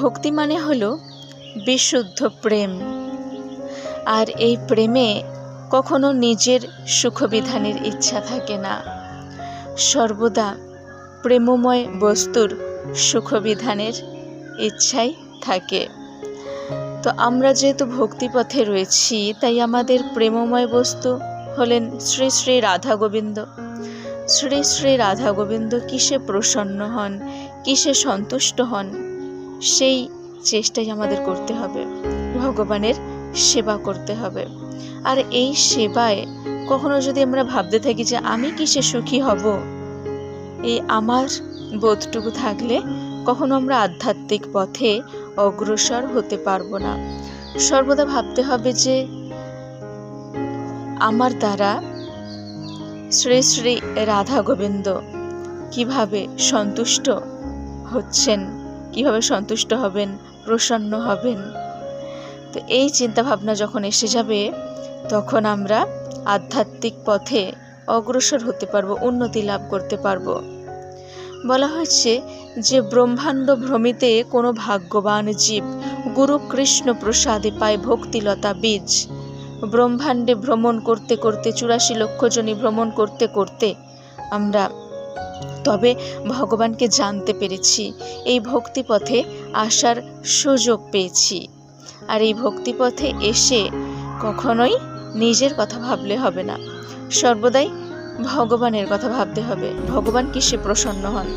ভক্তি মানে হল বিশুদ্ধ প্রেম। আর এই প্রেমে কখনো নিজের সুখবিধানের ইচ্ছা থাকে না। সর্বদা প্রেমময় বস্তুর সুখবিধানের ইচ্ছাই থাকে। তো আমরা যেহেতু ভক্তিপথে রয়েছি, তাই আমাদের প্রেমময় বস্তু হলেন শ্রী শ্রী রাধা গোবিন্দ। শ্রী শ্রী রাধা গোবিন্দ কিসে প্রসন্ন হন, কিসে সন্তুষ্ট হন? সেই চেষ্টাই আমাদের করতে হবে। ভগবানের সেবা করতে হবে। আর এই সেবায় কখনো যদি আমরা ভাবতে থাকি যে আমি কিসে সুখী হব? এই আমার বোধটুকু থাকলে কখনো আমরা আধ্যাত্মিক পথে অগ্রসর হতে পারব না। সর্বদা ভাবতে হবে যে আমার দ্বারা শ্রী শ্রী রাধা গোবিন্দ কীভাবে সন্তুষ্ট হচ্ছেন? কীভাবে সন্তুষ্ট হবেন, প্রসন্ন হবেন? তো এই চিন্তা ভাবনা যখন এসে যাবে, তখন আমরা আধ্যাত্মিক পথে অগ্রসর হতে পারব, উন্নতি লাভ করতে পারব। বলা হয়েছে যে, ব্রহ্মাণ্ড ভ্রমিতে কোনো ভাগ্যবান জীব গুরু কৃষ্ণ প্রসাদে পায় ভক্তিলতা বীজ। ব্রহ্মাণ্ডে ভ্রমণ করতে করতে, চুরাশি লক্ষ জনী ভ্রমণ করতে করতে আমরা তবে ভগবানকে জানতে পেরেছি, এই ভক্তিপথে আসার সুযোগ পেয়েছি। আর এই ভক্তিপথে এসে কখনোই নিজের কথা ভাবলে হবে না। সর্বদাই ভগবানের কথা ভাবতে হবে। ভগবান কিসে প্রসন্ন হন?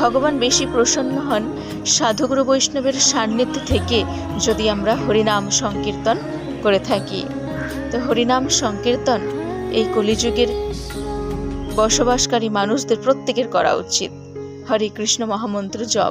ভগবান বেশি প্রসন্ন হন সাধুগুরু বৈষ্ণবের সান্নিধ্য থেকে যদি আমরা হরিনাম সংকীর্তন করে থাকি। তো হরিনাম সংকীর্তন এই কলিযুগের বসবাসকারী মানুষদের প্রত্যেকের করা উচিত। হরে কৃষ্ণ মহামন্ত্র জপ।